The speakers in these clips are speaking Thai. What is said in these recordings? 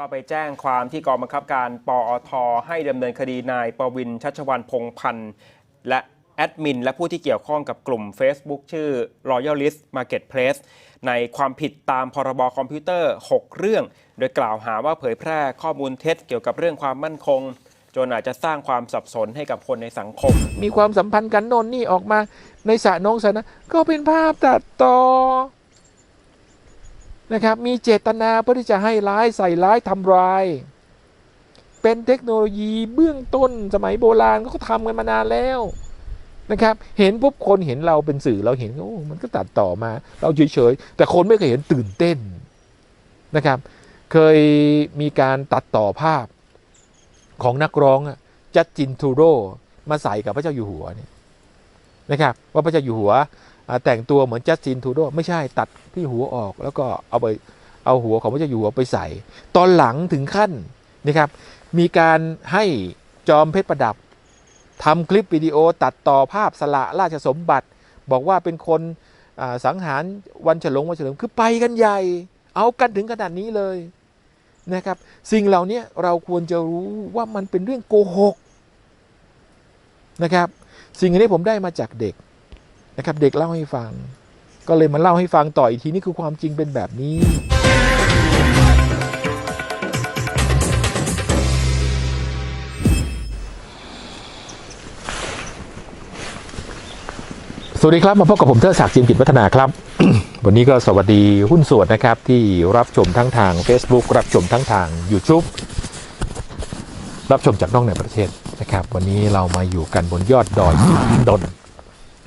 เข้าไปแจ้งความที่กองบังคับการปอท ให้ดำเนินคดีนายประวินชัชวันพงพันธ์และแอดมิน และผู้ที่เกี่ยวข้องกับกลุ่ม Facebook ชื่อ Royalist Marketplace ในความผิดตามพรบคอมพิวเตอร์ 6 เรื่อง โดยกล่าวหาว่าเผยแพร่ข้อมูลเท็จเกี่ยวกับเรื่องความมั่นคง จนอาจจะสร้างความสับสนให้กับคนในสังคม มีความสัมพันธ์กันนนนี่ออกมาในสระนงสระนะก็เป็นภาพตัดต่อ นะครับมีเจตนาเพื่อที่จะให้ร้ายใส่ร้ายทำร้าย เป็นเทคโนโลยีเบื้องต้นสมัยโบราณก็ทำกันมานานแล้วนะครับเห็นปุ๊บคนเห็นเราเป็นสื่อเราเห็นโอ้มันก็ตัดต่อมา เราเฉยๆแต่คนไม่เคยเห็นตื่นเต้นนะครับ เคยมีการตัดต่อภาพของนักร้องจัสตินทูโรมาใส่กับพระเจ้าอยู่หัวเนี่ยนะครับว่าพระเจ้าอยู่หัว แต่งตัวเหมือนจัสตินทูโรไม่ใช่ตัดที่หัวออก แล้วก็เอาไปเอาหัวของพระเจ้าอยู่หัวไปใส่ ตอนหลังถึงขั้นนะครับ มีการให้จอมเพชรประดับทำคลิปวิดีโอตัดต่อภาพสละราชสมบัติ บอกว่าเป็นคนสังหารวันเฉลิมวันเฉลิมคือไปกันใหญ่ เอากันถึงขนาดนี้เลยนะครับ สิ่งเหล่านี้เราควรจะรู้ว่ามันเป็นเรื่องโกหกนะครับ สิ่งนี้ผมได้มาจากเด็ก นะครับ เด็กเล่าให้ฟัง ก็เลยมาเล่าให้ฟังต่ออีกทีนี่คือความจริงเป็นแบบนี้สวัสดีครับ มาพบกับผมเทอศักดิ์จิมกิจวัฒนาครับ วันนี้ก็สวัสดีหุ้นส่วนนะครับ ที่รับชมทั้งทาง Facebook รับชมทั้งทาง YouTube รับชมจากนอกในประเทศนะครับ วันนี้เรามาอยู่กันบนยอดดอยอินดน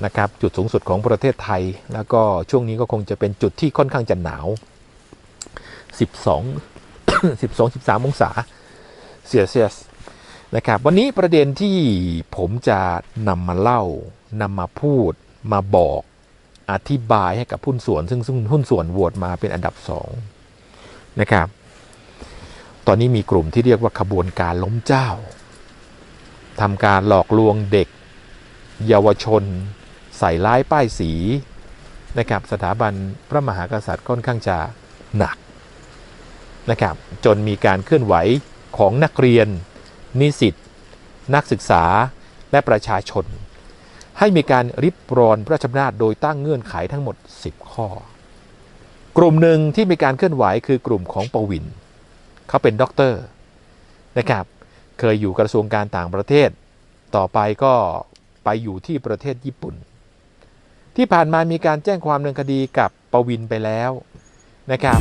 นะครับจุดสูงสุดของประเทศไทย แล้วก็ช่วงนี้ก็คงจะเป็นจุดที่ค่อนข้างจะหนาว 12 12 13 องศาเซลเซียสนะครับวันนี้ประเด็นที่ผมจะนำมาเล่านำมาพูดมาบอกอธิบายให้กับหุ้นส่วน ซึ่งซึ่งหุ้นส่วนโหวตมาเป็นอันดับสองนะครับตอนนี้มีกลุ่มที่เรียกว่าขบวนการล้มเจ้าทำการหลอกลวงเด็ก เยาวชน ใส่ร้ายป้ายสีนะครับสถาบันพระมหากษัตริย์ค่อนข้างจะหนักนะครับจนมีการเคลื่อนไหวของนักเรียน นิสิต นักศึกษาและประชาชน ให้มีการริบรอนพระราชอำนาจโดยตั้งเงื่อนไขทั้งหมด 10 ข้อ กลุ่มหนึ่งที่มีการเคลื่อนไหวคือกลุ่มของปวินเขาเป็นด็อกเตอร์นะครับเคยอยู่กระทรวงการต่างประเทศ ต่อไปก็ไปอยู่ที่ประเทศญี่ปุ่น ที่ผ่านมามีการแจ้งความดำเนินคดีกับปวินไปแล้วนะครับ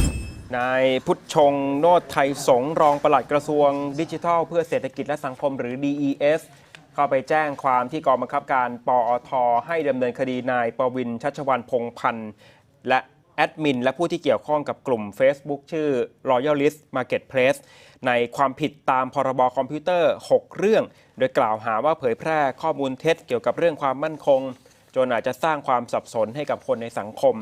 นายพุทธชง โนตไทยสงรองปลัดกระทรวงดิจิทัล เพื่อเศรษฐกิจและสังคมหรือ DES เข้าไปแจ้งความที่กองบังคับการปอท ให้ดำเนินคดีนายประวินชัชวันพงพันธ์และแอดมินและผู้ที่เกี่ยวข้องกับกลุ่ม Facebook ชื่อ Royalist Marketplace ในความผิดตามพรบคอมพิวเตอร์ 6 เรื่อง โดยกล่าวหาว่าเผยแพร่ข้อมูลเท็จเกี่ยวกับเรื่องความมั่นคง จนอาจจะสร้างความสับสนให้กับคนในสังคม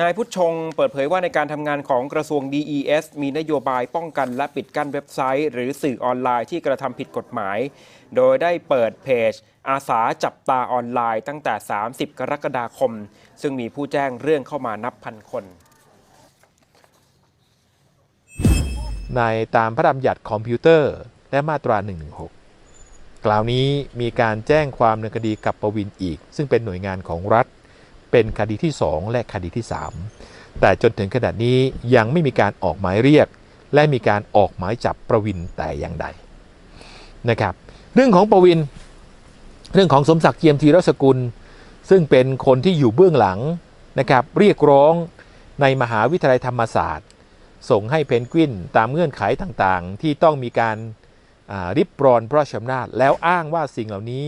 นายพุทธชงเปิดเผยว่าในการทำงานของกระทรวง DES มีนโยบายป้องกันและปิดกั้นเว็บไซต์ หรือสื่อออนไลน์ที่กระทำผิดกฎหมาย โดยได้เปิดเพจ อาสาจับตาออนไลน์ตั้งแต่ 30 กรกฎาคม ซึ่งมีผู้แจ้งเรื่องเข้ามานับพันคนในตามพระราชบัญญัติคอมพิวเตอร์และมาตรา 116 กล่าวนี้มีการแจ้งความดำเนินคดีกับประวินอีก ซึ่งเป็นหน่วยงานของรัฐ เป็นคดีที่ 2 และคดีที่ 3 แต่จนถึงขนาดนี้ยังไม่มีการออกหมายเรียก และมีการออกหมายจับประวินแต่อย่างใดนะครับ เรื่องของประวิน เรื่องของสมศักดิ์เจียมธีรสกุล ซึ่งเป็นคนที่อยู่เบื้องหลังนะครับเรียกร้องในมหาวิทยาลัยธรรมศาสตร์ ส่งให้เพนกวินตามเงื่อนไขต่างๆ ที่ต้องมีการ ริบรอนพระราชอำนาจแล้วอ้างว่าสิ่งเหล่านี้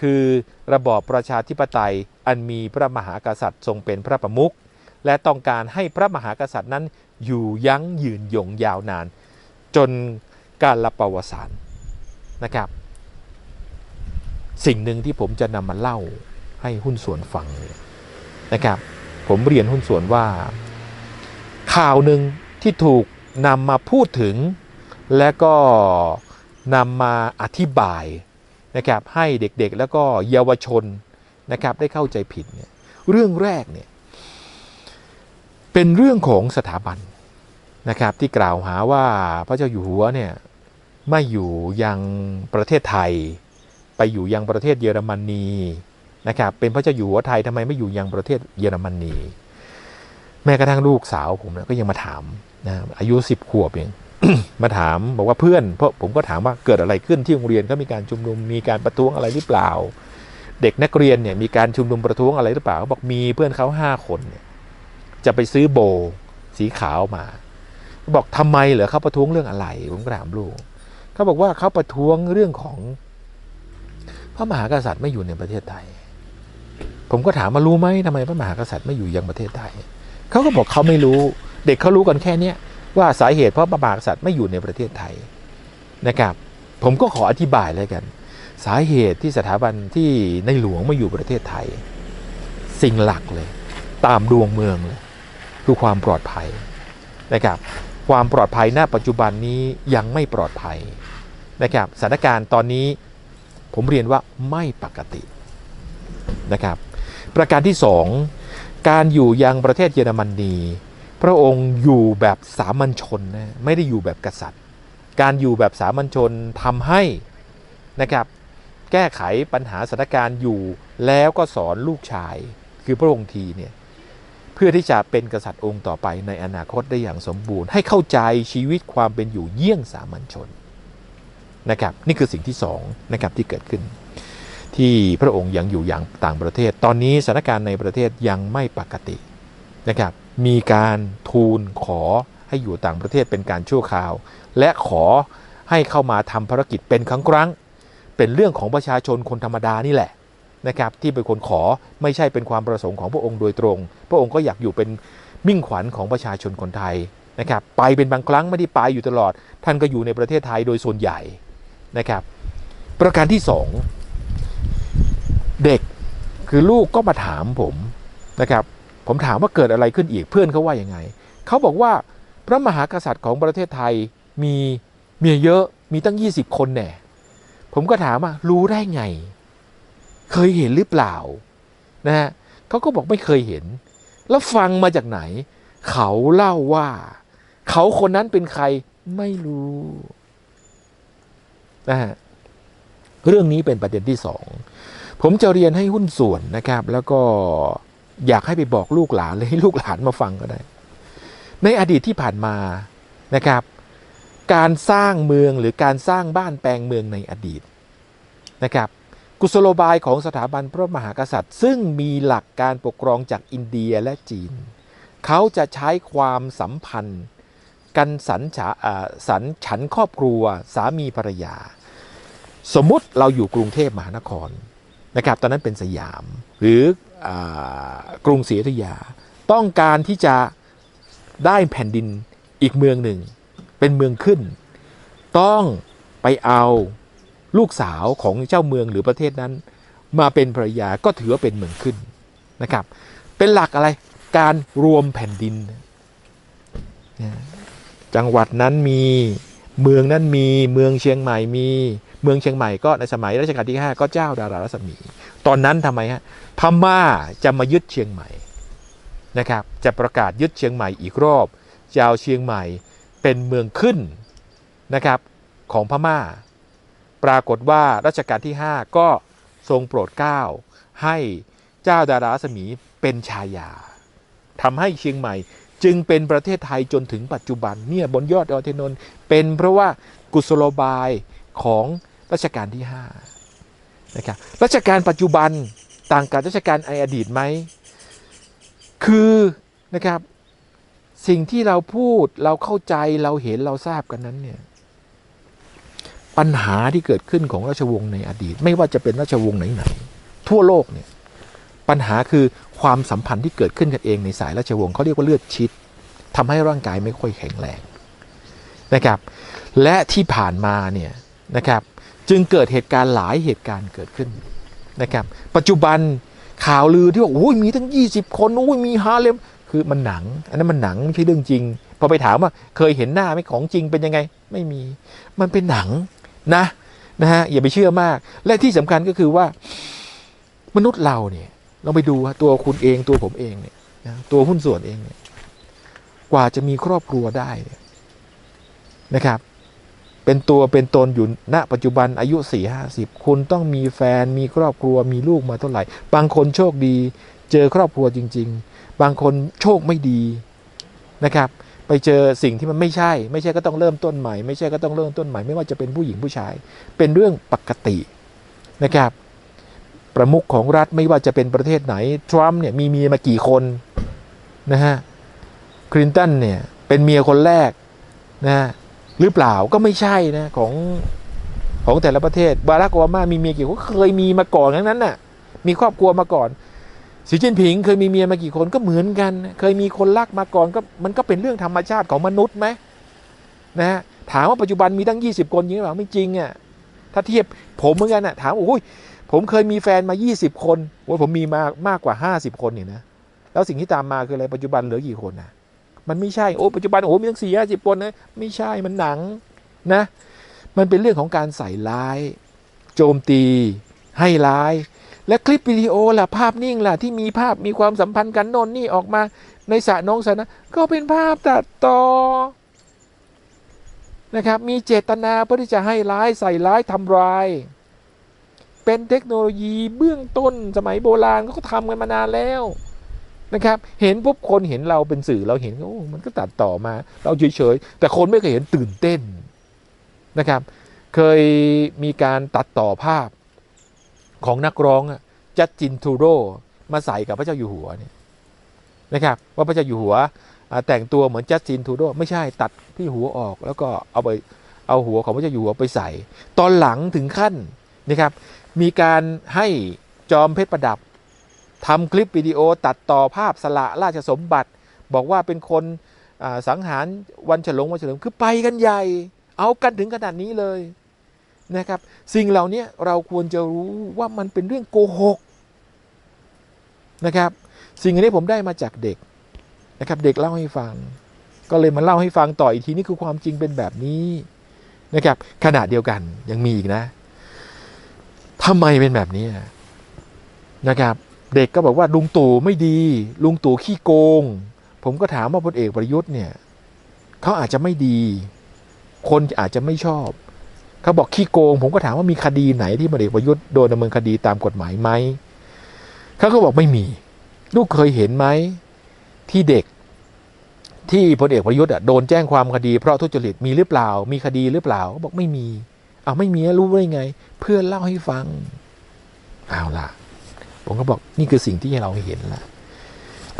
คือระบอบประชาธิปไตยอันมีพระมหากษัตริย์ทรงเป็นพระประมุขและต้องการให้พระมหากษัตริย์นั้นอยู่ยั้งยืนยงยาวนาน จนการละประวัติศาสตร์นะครับ สิ่งหนึ่งที่ผมจะนำมาเล่าให้หุ้นส่วนฟังนะครับ ผมเรียนหุ้นส่วนว่า ข่าวหนึ่งที่ถูกนำมาพูดถึงและก็ นำมาอธิบายนะครับให้เด็กๆแล้วก็เยาวชนนะครับได้เข้าใจผิดเนี่ยเรื่องแรกเนี่ยเป็นเรื่องของสถาบันนะครับที่กล่าวหาว่าพระเจ้าอยู่หัวเนี่ยไม่อยู่ยังประเทศไทย ไปอยู่ยังประเทศเยอรมนีนะครับเป็นพระเจ้าอยู่หัวไทยทำไมไม่อยู่ยังประเทศเยอรมนีแม้กระทั่งลูกสาวผมก็ยังมาถามนะอายุสิบขวบเอง มาถามบอกว่าเพื่อนเพราะผมก็ถามว่าเกิดอะไรขึ้นที่โรงเรียนเขามีการชุมนุมมีการประท้วงอะไรหรือเปล่า เด็กนักเรียนเนี่ยมีการชุมนุมประท้วงอะไรหรือเปล่าเขาบอกมีเพื่อนเขาห้าคนเนี่ยจะไปซื้อโบสีขาวมา บอกทำไมเหรอเขาประท้วงเรื่องอะไรผมก็ถามลูกเขาบอกว่าเขาประท้วงเรื่องของ พระมหากษัตริย์ไม่อยู่ในประเทศไทย ผมก็ถามมารู้ไหมทำไมพระมหากษัตริย์ไม่อยู่ยังประเทศไทยเขาก็บอกเขาไม่รู้ เด็กเขารู้กันแค่เนี้ย ว่าสาเหตุเพราะพระมหากษัตริย์ไม่อยู่ในประเทศไทยนะครับ ผมก็ขออธิบายเลยกัน สาเหตุที่สถาบันที่ในหลวงมาอยู่ประเทศไทย สิ่งหลักเลย ตามดวงเมืองเลยคือความปลอดภัยนะครับ ความปลอดภัยณปัจจุบันนี้ยังไม่ปลอดภัยนะครับสถานการณ์ตอนนี้ผมเรียนว่าไม่ปกตินะครับ ประการที่สองการอยู่ยังประเทศเยอรมนี พระองค์อยู่แบบสามัญชนนะไม่ได้อยู่แบบกษัตริย์ การอยู่แบบสามัญชนทำให้นะครับแก้ไขปัญหาสถานการณ์อยู่แล้วก็สอนลูกชาย คือพระองค์ทีเนี่ยเพื่อที่จะเป็นกษัตริย์องค์ต่อไปในอนาคตได้อย่างสมบูรณ์ ให้เข้าใจชีวิตความเป็นอยู่เยี่ยงสามัญชนนะครับนี่คือสิ่งที่สองนะครับที่เกิดขึ้น ที่พระองค์ยังอยู่อย่างต่างประเทศ ตอนนี้สถานการณ์ในประเทศยังไม่ปกตินะครับ มีการทูลขอให้อยู่ต่างประเทศเป็นการชั่วคราว และขอให้เข้ามาทำภารกิจเป็นครั้งครั้ง เป็นเรื่องของประชาชนคนธรรมดานี่แหละนะครับที่เป็นคนขอไม่ใช่เป็นความประสงค์ของพระองค์โดยตรง พระองค์ก็อยากอยู่เป็นมิ่งขวัญของประชาชนคนไทยนะครับไปเป็นบางครั้งไม่ได้ไปอยู่ตลอด ท่านก็อยู่ในประเทศไทยโดยส่วนใหญ่นะครับประการที่สองเด็กคือลูกก็มาถามผมนะครับ ผมถามว่าเกิดอะไรขึ้นอีกเพื่อนเขาว่ายังไง เขาบอกว่าพระมหากษัตริย์ของประเทศไทยมีเมียเยอะมีตั้ง 20 คนแน่ผมก็ถามว่ารู้ได้ไง เคยเห็นหรือเปล่านะฮะเขาก็บอกไม่เคยเห็น แล้วฟังมาจากไหน เขาเล่าว่า เขาคนนั้นเป็นใครไม่รู้นะฮะเรื่องนี้เป็นประเด็นที่สองผมจะเรียนให้หุ้นส่วนนะครับ แล้วก็ อยากให้ไปบอกลูกหลานเลยให้ลูกหลานมาฟังก็ได้ ในอดีตที่ผ่านมานะครับ การสร้างเมืองหรือการสร้างบ้านแปลงเมืองในอดีตนะครับ กุศโลบายของสถาบันพระมหากษัตริย์ ซึ่งมีหลักการปกครองจากอินเดียและจีน เขาจะใช้ความสัมพันธ์ กันสันฉาสันฉันครอบครัวสามีภรรยา สมมุติเราอยู่กรุงเทพมหานครนะครับ ตอนนั้นเป็นสยามหรือ กรุงศรีอยุธยา ต้องการที่จะได้แผ่นดินอีกเมืองหนึ่ง เป็นเมืองขึ้น ต้องไปเอาลูกสาวของเจ้าเมืองหรือประเทศนั้น มาเป็นภรรยาก็ถือว่าเป็นเมืองขึ้นนะครับ เป็นหลักอะไรการรวมแผ่นดิน จังหวัดนั้นมีเมืองนั้นมีเมืองเชียงใหม่มีเมืองเชียงใหม่ก็ในสมัยรัชกาลที่ 5 ก็เจ้าดารารัศมี ตอนนั้นทำไมฮะพม่าจะมายึดเชียงใหม่นะครับจะประกาศยึดเชียงใหม่อีกรอบจะเอาเชียงใหม่เป็นเมืองขึ้นนะครับของพม่า ปรากฏว่ารัชกาลที่ 5 ก็ทรงโปรดเกล้าให้เจ้าดารารัศมีเป็นชายาทำให้เชียงใหม่จึงเป็นประเทศไทยจนถึงปัจจุบันเนี่ยบนยอดดอยเทนนเป็นเพราะว่ากุศโลบายของรัชกาลที่ 5 นะครับรัชกาลปัจจุบันต่างกับรัชกาลในอดีตไหม คือนะครับสิ่งที่เราพูดเราเข้าใจเราเห็นเราทราบกันนั้นเนี่ยปัญหาที่เกิดขึ้นของราชวงศ์ในอดีต ไม่ว่าจะเป็นราชวงศ์ไหนๆทั่วโลกเนี่ยปัญหาคือความสัมพันธ์ที่เกิดขึ้นกันเองในสายราชวงศ์เขาเรียกว่าเลือดชิดทำให้ร่างกายไม่ค่อยแข็งแรงนะครับ และที่ผ่านมาเนี่ยนะครับ จึงเกิดเหตุการณ์หลายเหตุการณ์เกิดขึ้นนะครับ ปัจจุบันข่าวลือที่ว่าโอ้ยมีทั้ง 20 คนโอ้ยมีฮาเลมคือมันหนัง อันนั้นมันหนังไม่ใช่เรื่องจริง พอไปถามว่าเคยเห็นหน้าไหมของจริงเป็นยังไง ไม่มี มันเป็นหนังนะนะฮะอย่าไปเชื่อมาก และที่สำคัญก็คือว่ามนุษย์เราเนี่ยเราไปดูตัวคุณเองตัวผมเองเนี่ยนะตัวหุ้นส่วนเองเนี่ยกว่าจะมีครอบครัวได้นะครับ เป็นตัวเป็นตนอยู่ณปัจจุบันอายุสี่ห้าสิบคุณต้องมีแฟนมีครอบครัวมีลูกมาเท่าไหร่ บางคนโชคดี เจอครอบครัวจริง ๆ บางคนโชคไม่ดีนะครับ ไปเจอสิ่งที่มันไม่ใช่ ไม่ใช่ก็ต้องเริ่มต้นใหม่ ไม่ใช่ก็ต้องเริ่มต้นใหม่ ไม่ว่าจะเป็นผู้หญิงผู้ชาย เป็นเรื่องปกตินะครับ ประมุขของรัฐไม่ว่าจะเป็นประเทศไหน ทรัมป์เนี่ยมีเมียมากี่คนนะฮะ คลินตันเนี่ยเป็นเมียคนแรกนะฮะ หรือเปล่าก็ไม่ใช่นะของของแต่ละประเทศ บารักโอบามามีเมียกี่คนเคยมีมาก่อนทั้งนั้นน่ะ มีครอบครัวมาก่อนสีจิ้นผิงเคยมีเมียมากี่คนก็เหมือนกัน เคยมีคนรักมาก่อนก็มันก็เป็นเรื่องธรรมชาติของมนุษย์ไหมนะฮะถามว่าปัจจุบันมีตั้ง 20 คนจริงหรือเปล่าไม่จริงอะถ้าเทียบผมเหมือนกันอะถามโอ้ยผมเคยมีแฟนมา 20 คนโอ้ยผมมีมามากกว่า 50 คนเนี่ยนะแล้วสิ่งที่ตามมาคืออะไรปัจจุบันเหลือกี่คนนะ มันไม่ใช่โอ้ปัจจุบันโอ้มีตั้งสี่ห้าสิบคนนะไม่ใช่มันหนังนะ มันเป็นเรื่องของการใส่ร้าย โจมตีให้ร้าย และคลิปวิดีโอล่ะภาพนิ่งล่ะที่มีภาพมีความสัมพันธ์กันนนนี่ออกมาในสระน้องสนะก็เป็นภาพตัดต่อนะครับมีเจตนาเพื่อที่จะให้ร้ายใส่ร้ายทำร้าย เป็นเทคโนโลยีเบื้องต้นสมัยโบราณเขาก็ทำกันมานานแล้ว นะครับ เห็นปุ๊บคนเห็นเราเป็นสื่อเราเห็นโอ้มันก็ตัดต่อมา เราเฉยๆ แต่คนไม่เคยเห็นตื่นเต้นนะครับ เคยมีการตัดต่อภาพของนักร้องจัสตินทูโรมาใส่กับพระเจ้าอยู่หัวเนี่ยนะครับ ว่าพระเจ้าอยู่หัวแต่งตัวเหมือนจัสตินทูโรไม่ใช่ตัดที่หัวออกแล้วก็เอาไปเอาหัวของพระเจ้าอยู่หัวไปใส่ ตอนหลังถึงขั้นนะครับ มีการให้จอมเพชรประดับ ทำคลิปวิดีโอตัดต่อภาพสละราชสมบัติ บอกว่าเป็นคนสังหารวันเฉลิมวันเฉลิมคือไปกันใหญ่ เอากันถึงขนาดนี้เลยนะครับ สิ่งเหล่านี้เราควรจะรู้ว่ามันเป็นเรื่องโกหกนะครับ สิ่งนนี้ผมได้มาจากเด็กนะครับ เด็กเล่าให้ฟัง ก็เลยมาเล่าให้ฟังต่ออีกทีนี่คือความจริงเป็นแบบนี้นะครับ ขณะเดียวกันยังมีอีกนะทำไมเป็นแบบนี้นะครับ เด็กก็บอกว่าลุงตู่ไม่ดี ลุงตู่ขี้โกง ผมก็ถามว่าพลเอกประยุทธ์เนี่ยเขาอาจจะไม่ดี คนอาจจะไม่ชอบเขาบอกขี้โกง ผมก็ถามว่ามีคดีไหนที่พลเอกประยุทธ์โดนดำเนินคดีตามกฎหมายไหมเขาก็บอกไม่มี ลูกเคยเห็นไหมที่เด็กที่พลเอกประยุทธ์อะโดนแจ้งความคดีเพราะทุจริตมีหรือเปล่า มีคดีหรือเปล่าเขาบอกไม่มีอ้าวไม่มีรู้ได้ไง เพื่อนเล่าให้ฟังเอาล่ะ ผมก็บอกนี่คือสิ่งที่เราเห็นละ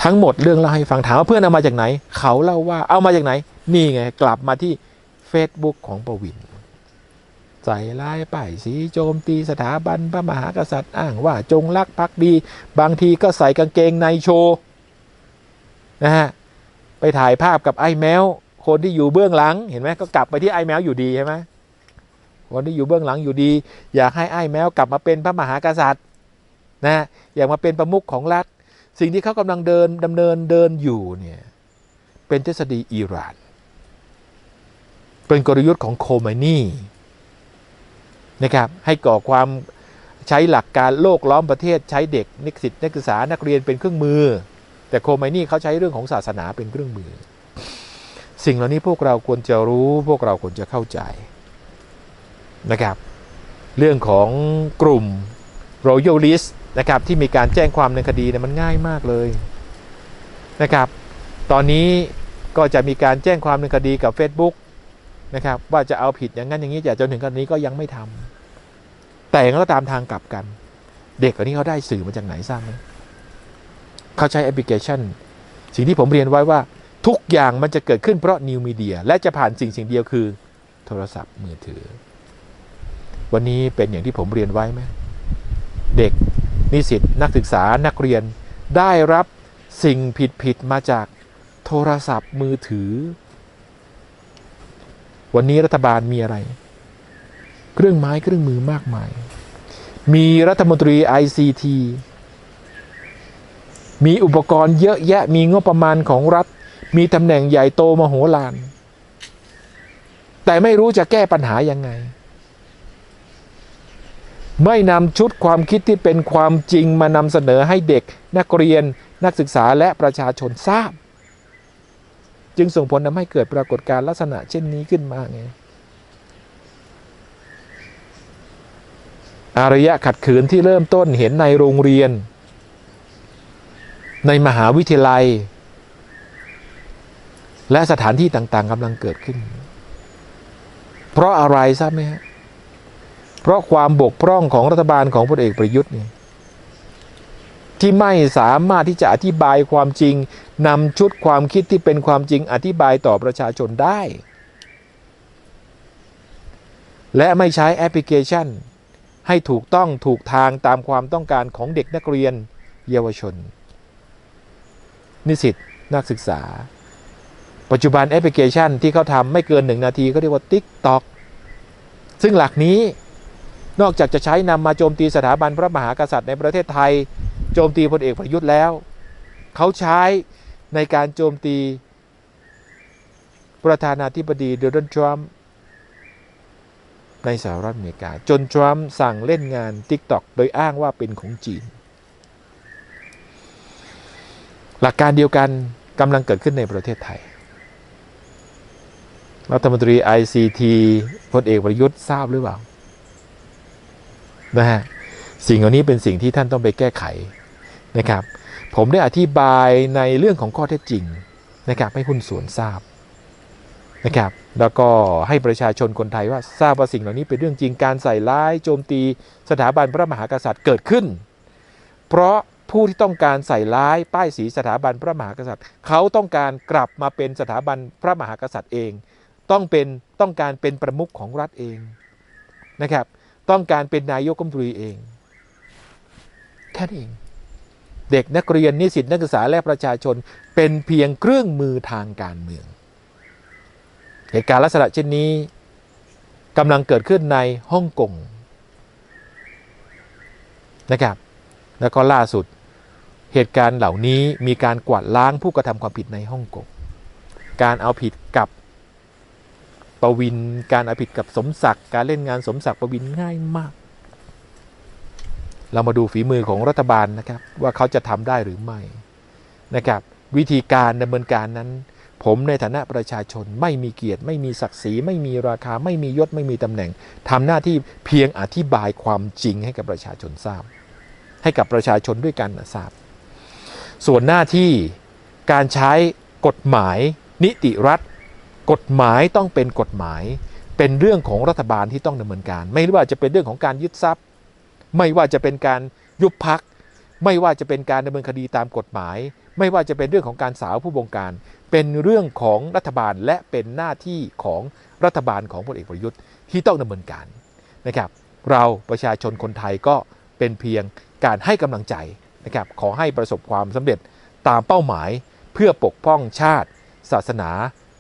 ทั้งหมดเรื่องเล่าให้ฟังถามว่าเพื่อนเอามาจากไหน เขาเล่าว่าเอามาจากไหน นี่ไงกลับมาที่ Facebook ของประวินใส่ลายป้ายสีโจมตีสถาบันพระมหากษัตริย์อ้างว่าจงรักภักดี บางทีก็ใส่กางเกงในโชว์นะฮะไปถ่ายภาพกับไอ้แมว คนที่อยู่เบื้องหลังเห็นไหมก็กลับไปที่ไอ้แมวอยู่ดีใช่ไหมคนที่อยู่เบื้องหลังอยู่ดี อยากให้ไอ้แมวกลับมาเป็นพระมหากษัตริย์ นะอย่ากมาเป็นประมุขของรัฐ สิ่งที่เขากำลังเดินดำเนินเดินอยู่เนี่ยเป็นทฤษฎีอิหร่าน เป็นกลยุทธ์ของโคมานีนะครับให้ก่อความใช้หลักการโลกล้อมประเทศใช้เด็กนิสิตนักศึกษานักเรียนเป็นเครื่องมือ แต่โคมานีเขาใช้เรื่องของศาสนาเป็นเครื่องมือ สิ่งเหล่านี้พวกเราควรจะรู้พวกเราควรจะเข้าใจนะครับ เรื่องของกลุ่ม Royalist นะครับที่มีการแจ้งความในคดีเนี่ยมันง่ายมากเลยนะครับ ตอนนี้ก็จะมีการแจ้งความในคดีกับ Facebook นะครับว่าจะเอาผิดอย่างนั้นอย่างนี้แต่จนถึงขนนี้ก็ยังไม่ทำแต่ก็ตามทางกลับกัน เด็กคนนี้เขาได้สื่อมาจากไหนทราบไหมเขาใช้แอปพลิเคชัน สิ่งที่ผมเรียนไว้ว่า ทุกอย่างมันจะเกิดขึ้นเพราะนิวมีเดียและจะผ่านสิ่งสิ่งเดียวคือ โทรศัพท์มือถือ วันนี้เป็นอย่างที่ผมเรียนไว้ไหมเด็ก นิสิตนักศึกษานักเรียนได้รับสิ่งผิดผิดๆมาจากโทรศัพท์มือถือ วันนี้รัฐบาลมีอะไร เครื่องไม้เครื่องมือมากมาย มีรัฐมนตรี ICT มีอุปกรณ์เยอะแยะมีงบประมาณของรัฐ มีตำแหน่งใหญ่โตมโหฬารแต่ไม่รู้จะแก้ปัญหายังไง ไม่นำชุดความคิดที่เป็นความจริงมานำเสนอให้เด็กนักเรียนนักศึกษาและประชาชนทราบ จึงส่งผลทำให้เกิดปรากฏการณ์ลักษณะเช่นนี้ขึ้นมาไงอารยะขัดขืนที่เริ่มต้นเห็นในโรงเรียน ในมหาวิทยาลัย และสถานที่ต่างๆกำลังเกิดขึ้น เพราะอะไรทราบไหมฮะ เพราะความบกพร่องของรัฐบาลของพลเอกประยุทธ์นี่ที่ไม่สามารถที่จะอธิบายความจริงนำชุดความคิดที่เป็นความจริงอธิบายต่อประชาชนได้ และไม่ใช้แอปพลิเคชัน ให้ถูกต้องถูกทางตามความต้องการของเด็กนักเรียนเยาวชน นิสิตนักศึกษา ปัจจุบันแอปพลิเคชันที่เขาทำไม่เกินหนึ่งนาทีก็เรียกว่า TikTok ซึ่งหลักนี้ นอกจากจะใช้นำมาโจมตีสถาบันพระมหากษัตริย์ในประเทศไทย โจมตีพลเอกประยุทธ์แล้ว เขาใช้ในการโจมตีประธานาธิบดีโดนัลด์ทรัมป์ในสหรัฐอเมริกา จนทรัมป์สั่งเล่นงาน TikTok โดยอ้างว่าเป็นของจีน หลักการเดียวกันกำลังเกิดขึ้นในประเทศไทย รัฐมนตรี ICT พลเอกประยุทธ์ทราบหรือเปล่า นะฮะสิ่งเหล่านี้เป็นสิ่งที่ท่านต้องไปแก้ไขนะครับ ผมได้อธิบายในเรื่องของข้อเท็จจริงนะครับให้หุ้นส่วนทราบนะครับ แล้วก็ให้ประชาชนคนไทยว่าทราบว่าสิ่งเหล่านี้เป็นเรื่องจริงการใส่ร้ายโจมตีสถาบันพระมหากษัตริย์เกิดขึ้น เพราะผู้ที่ต้องการใส่ร้ายป้ายสีสถาบันพระมหากษัตริย์ เขาต้องการกลับมาเป็นสถาบันพระมหากษัตริย์เอง ต้องเป็นต้องการเป็นประมุขของรัฐเองนะครับ ต้องการเป็นนายกรัฐมนตรีเอง แค่นั้นเอง เด็กนักเรียนนิสิตนักศึกษาและประชาชนเป็นเพียงเครื่องมือทางการเมือง เหตุการณ์ลักษณะเช่นนี้กำลังเกิดขึ้นในฮ่องกงนะครับ แล้วก็ล่าสุดเหตุการณ์เหล่านี้มีการกวาดล้างผู้กระทำความผิดในฮ่องกง การเอาผิดกับ ปวินการอาผิดกับสมศักดิ์การเล่นงานสมศักดิ์ปวินง่ายมาก เรามาดูฝีมือของรัฐบาลนะครับ ว่าเขาจะทำได้หรือไม่นะครับ วิธีการดำเนินการนั้น ผมในฐานะประชาชนไม่มีเกียรติ ไม่มีศักดิ์ศรี ไม่มีราคา ไม่มียศไม่มีตำแหน่งทำหน้าที่เพียงอธิบายความจริงให้กับประชาชนทราบ ให้กับประชาชนด้วยกันทราบ ส่วนหน้าที่การใช้กฎหมาย นิติรัฐ กฎหมายต้องเป็นกฎหมาย เป็นเรื่องของรัฐบาลที่ต้องดำเนินการ ไม่ว่าจะเป็นเรื่องของการยึดทรัพย์ ไม่ว่าจะเป็นการยุบพัก ไม่ว่าจะเป็นการดำเนินคดีตามกฎหมาย ไม่ว่าจะเป็นเรื่องของการสาวผู้บงการ เป็นเรื่องของรัฐบาลและเป็นหน้าที่ของรัฐบาลของพลเอกประยุทธ์ที่ต้องดำเนินการนะครับ เราประชาชนคนไทยก็เป็นเพียงการให้กำลังใจนะครับขอให้ประสบความสำเร็จตามเป้าหมายเพื่อปกป้องชาติ ศาสนา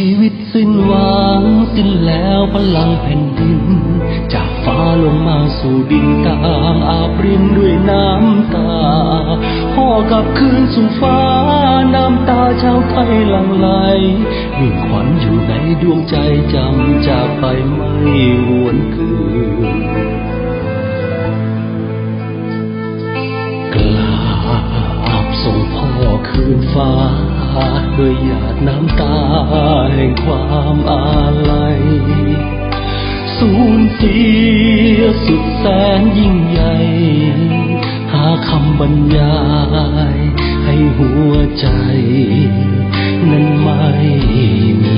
ชีวิตสิ้นหวังสิ้นแล้วพลังแผ่นดิน จากฟ้าลงมาสู่ดินตามอาบรินด้วยน้ำตา พ่อกลับคืนสู่ฟ้าน้ำตาชาวไทยหลั่งไหลมีขวัญอยู่ในดวงใจจำจากไปไม่หวนคืนกราบส่งพ่อคืนฟ้า ด้วยหยาดน้ำตาแห่งความอาลัย สูญเสียสุดแสนยิ่งใหญ่ หาคำบรรยาย ให้หัวใจ นั้นไม่มี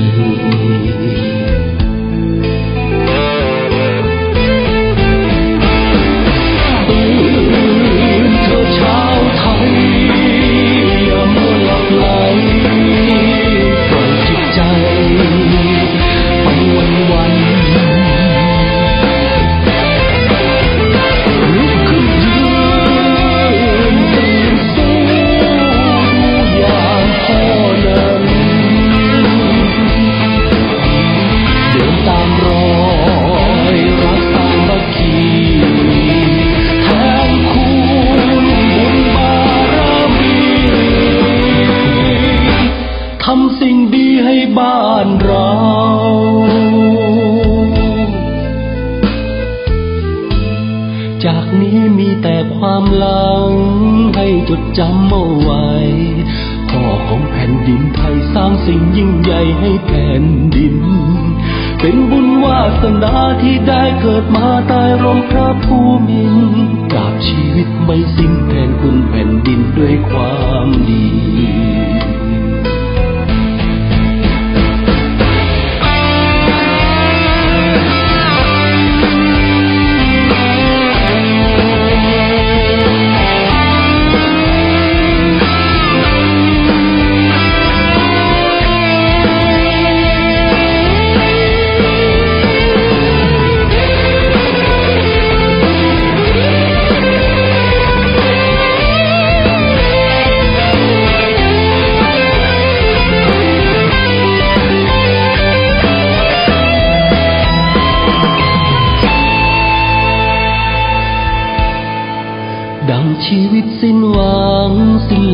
พ่อของแผ่นดินไทยสร้างสิ่งยิ่งใหญ่ให้แผ่นดิน เป็นบุญวาสนาที่ได้เกิดมาใต้ร่มพระภูมินทร์กราบชีวิตไม่สิ้นแทนคุณแผ่นดินด้วยความดี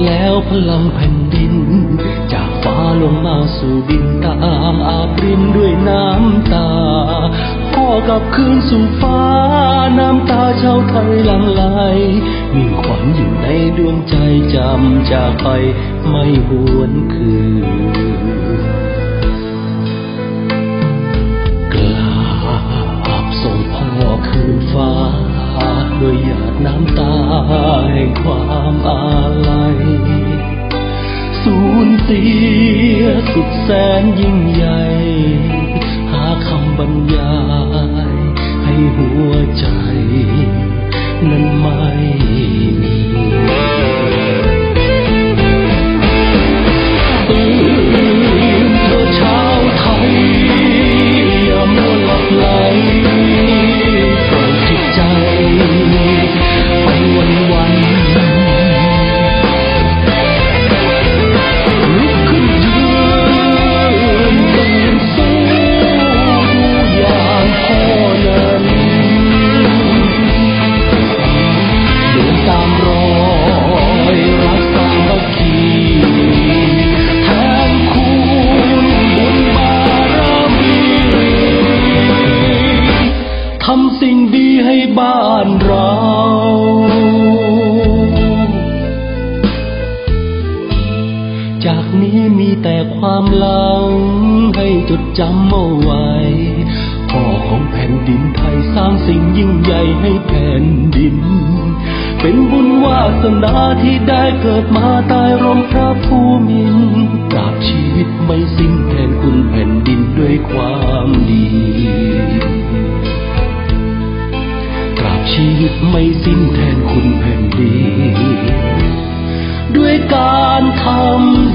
แล้วพลังแผ่นดิน จากฟ้าลงมาสู่ดินตามอาบรินด้วยน้ำตา พ่อกลับคืนสู่ฟ้า น้ำตาชาวไทยหลั่งไหลมิ่งขวัญอยู่ในดวงใจจำจากไปไม่หวนคืนกราบส่งพ่อคืนฟ้า ด้วยหยาดน้ำตาแห่งความอาลัย สูญเสียสุดแสนยิ่งใหญ่ หาคำบรรยาย ให้หัวใจ นั้นไม่มี ไหลัง ให้จดจำเอาไว้พ่อของแผ่นดินไทยสร้างสิ่งยิ่งใหญ่ให้แผ่นดิน เป็นบุญวาสนาที่ได้เกิดมาใต้ร่มพระภูมินทร์ตราบชีวิตไม่สิ้นแทนคุณแผ่นดินด้วยความดีตราบชีวิตไม่สิ้นแทนคุณแผ่นดินด้วยการทำด